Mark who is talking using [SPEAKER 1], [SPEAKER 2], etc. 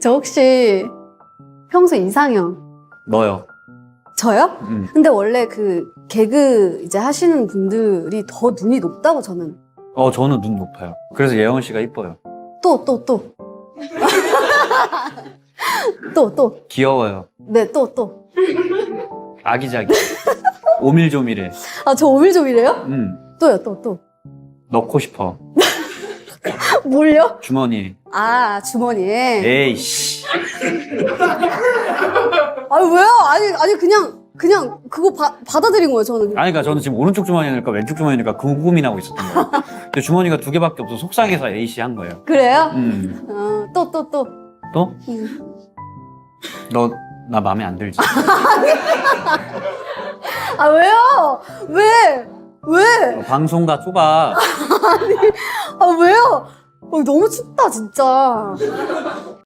[SPEAKER 1] 저 혹시 평소 이상형
[SPEAKER 2] 너요.
[SPEAKER 1] 저요?
[SPEAKER 2] 음.
[SPEAKER 1] 근데 원래 그 개그 이제 하시는 분들이 더 눈이 높다고 저는
[SPEAKER 2] 어, 저는 눈 높아요. 그래서 예원 씨가 이뻐요.
[SPEAKER 1] 또 또 또. 또 또.
[SPEAKER 2] 귀여워요.
[SPEAKER 1] 네, 또 또.
[SPEAKER 2] 아기자기. 오밀조밀해.
[SPEAKER 1] 아, 저 오밀조밀해요?
[SPEAKER 2] 음.
[SPEAKER 1] 또요, 또 또.
[SPEAKER 2] 넣고 싶어.
[SPEAKER 1] 뭘요?
[SPEAKER 2] 주머니에.
[SPEAKER 1] 아, 주머니에.
[SPEAKER 2] 에이씨.
[SPEAKER 1] 아, 왜요? 아니, 아니 그냥 그냥 그거 바, 받아들인 거예요, 저는.
[SPEAKER 2] 아니, 그러니까 저는 지금 오른쪽 주머니에 넣을까 왼쪽 주머니에 넣을까 그 고민하고 있었던 거예요. 근데 주머니가 두 개밖에 없어 서 속상해서 A씨 한 거예요.
[SPEAKER 1] 그래요?
[SPEAKER 2] 음.
[SPEAKER 1] 어, 또 또 또.
[SPEAKER 2] 또?
[SPEAKER 1] 음.
[SPEAKER 2] 너, 나 마음에 안 들지?
[SPEAKER 1] 아, 왜요? 왜? 왜?
[SPEAKER 2] 어, 방송가 좁아.
[SPEAKER 1] 아, 왜요? 어, 너무 춥다, 진짜.